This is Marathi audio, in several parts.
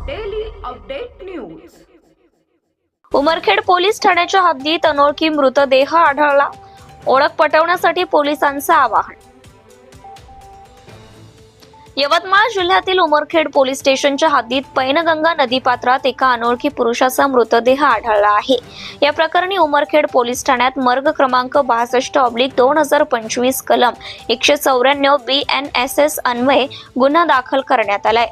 अपडेट न्यूज उमरखेड पोलीस ठाण्याच्या हद्दीत अनोळखी मृतदेह आढळला. ओळख पटवण्यासाठी पोलिसांचं आवाहन. यवतमाळ जिल्ह्यातील उमरखेड पोलीस स्टेशनच्या हद्दीत पैनगंगा नदीपात्रात एका अनोळखी पुरुषाचा मृतदेह आढळला आहे. या प्रकरणी उमरखेड पोलीस ठाण्यात मर्ग क्रमांक बासष्ट ऑब्लिक दोन हजार पंचवीस कलम एकशे चौऱ्याण्णव बी एन एस एस अन्वये गुन्हा दाखल करण्यात आलाय.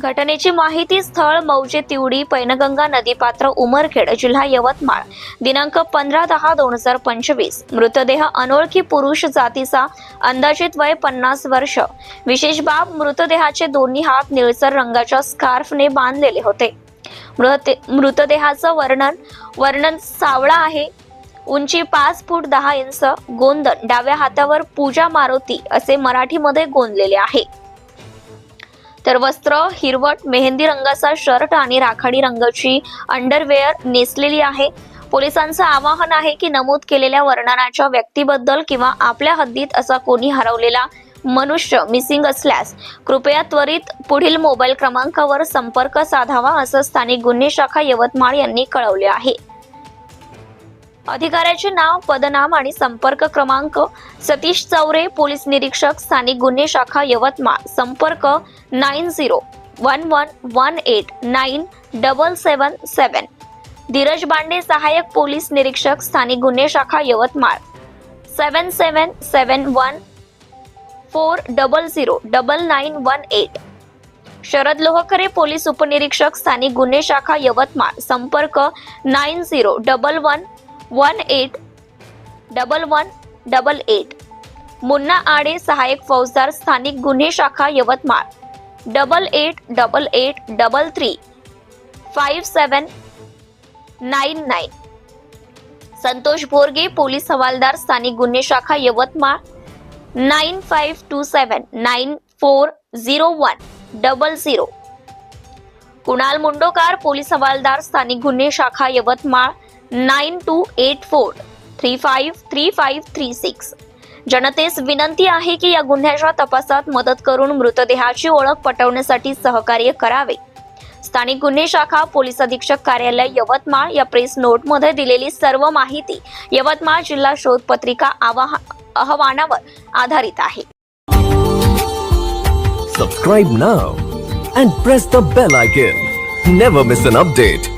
घटनेची माहिती स्थळ मौजे तिवडी पैनगंगा नदीपात्र उमरखेड जिल्हा यवतमाळ. दिनांक पंधरा दहा दोन हजार पंचवीस. मृतदेह अनोळखी पुरुष जातीचा अंदाजित वय पन्नास वर्ष. विशेष बाब मृतदेहाचे दोन्ही हात निळसर रंगाच्या स्कार्फने बांधलेले होते. मृत मृतदेहाचं वर्णन वर्णन सावळा आहे. उंची पाच फूट दहा इंच गोंदन डाव्या हातावर पूजा मारुती असे मराठीमध्ये गोंदलेले आहे. तर वस्त्र हिरवट मेहंदी रंगाचा शर्ट आणि राखाडी रंगाची अंडरवेअर नेसलेली आहे. पोलिसांचं आवाहन आहे की नमूद केलेल्या वर्णनाच्या व्यक्तीबद्दल किंवा आपल्या हद्दीत असा कोणी हरवलेला मनुष्य मिसिंग असल्यास कृपया त्वरित पुढील मोबाईल क्रमांकावर संपर्क साधावा असं स्थानिक गुन्हे शाखा यवतमाळ यांनी कळवले आहे. अधिकाऱ्याचे नाव पदनाम आणि संपर्क क्रमांक सतीश चौरे पोलीस निरीक्षक स्थानिक गुन्हे शाखा यवतमाळ संपर्क nine zero one one one eight nine double seven seven. Dheeraj Bande सहाय्यक पोलीस निरीक्षक स्थानिक गुन्हे शाखा Yavatmal. Seven seven seven one four double zero double nine one eight. Sharad Lohkare police उपनिरीक्षक स्थानिक गुन्हे शाखा यवतमाळ संपर्क nine zero double one one eight double one double eight Munna Ade सहायक फौजदार स्थानिक गुन्हे शाखा Yavatmal. Double eight double eight double three five seven nine nine Santosh Borge police हवालदार स्थानिक गुन्हे शाखा Yavatmal. Nine five two seven nine four zero one double zero Kunal Mundokar police हवालदार स्थानिक गुन्हे शाखा Yavatmal. Nine two eight four three five three five three six. जनतेस विनंती आहे की या गुन्ह्याच्या तपासात मदत करून मृतदेहाची ओळख पटवण्यासाठी सहकार्य करावे. स्थानिक गुन्हे शाखा पोलीस अधीक्षक कार्यालय यवतमाळ या प्रेस नोटमध्ये दिलेली सर्व माहिती यवतमाळ जिल्हा शोध पत्रिका आवाह अहवानावर आधारित आहे. Subscribe now and press the bell icon never miss an update